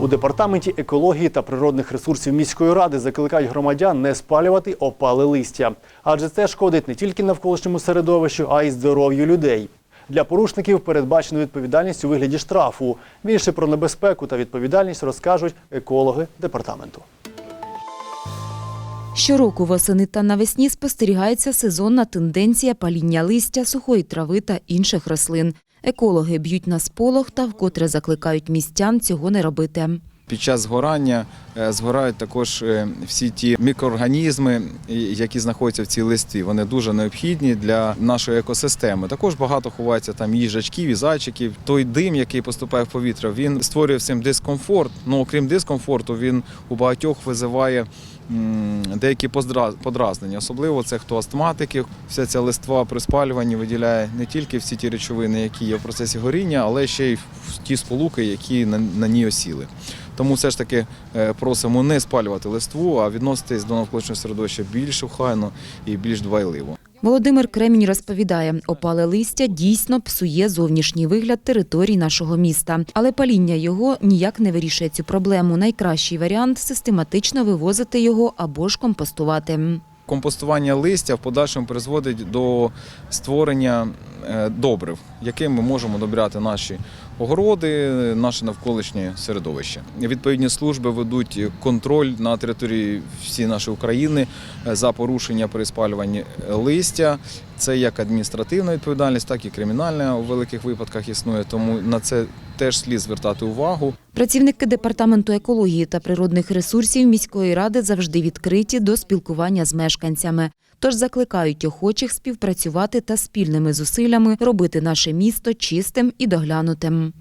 У департаменті екології та природних ресурсів міської ради закликають громадян не спалювати опале листя, адже це шкодить не тільки навколишньому середовищу, а й здоров'ю людей. Для порушників передбачено відповідальність у вигляді штрафу. Більше про небезпеку та відповідальність розкажуть екологи департаменту. Щороку восени та навесні спостерігається сезонна тенденція паління листя, сухої трави та інших рослин. Екологи б'ють на сполох та вкотре закликають містян цього не робити. Під час згорання е, згорають також е, всі ті мікроорганізми, які знаходяться в цій листі. Вони дуже необхідні для нашої екосистеми. Також багато ховається там їжачків і зайчиків. Той дим, який поступає в повітря, він створює всім дискомфорт. Ну окрім дискомфорту, він у багатьох визиває деякі подразнення. Особливо це хто астматики. Вся ця листва при спалюванні виділяє не тільки всі ті речовини, які є в процесі горіння, але ще й ті сполуки, які на ній осіли. Тому все ж таки е, просимо не спалювати листву, а відноситись до навколишнього середовища більш охайно і більш дбайливо. Володимир Кремінь розповідає, опале листя дійсно псує зовнішній вигляд територій нашого міста, але паління його ніяк не вирішує цю проблему. Найкращий варіант систематично вивозити його або ж компостувати. Компостування листя в подальшому призводить до створення е, добрив, яким ми можемо добряти наші огороди, наше навколишнє середовище. Відповідні служби ведуть контроль на території всієї нашої України е, за порушення при спалюванні листя. Це як адміністративна відповідальність, так і кримінальна у великих випадках існує. Тому на це теж слід звертати увагу. Працівники департаменту екології та природних ресурсів міської ради завжди відкриті до спілкування з мешканцями. Тож закликають охочих співпрацювати та спільними зусиллями робити наше місто чистим і доглянутим.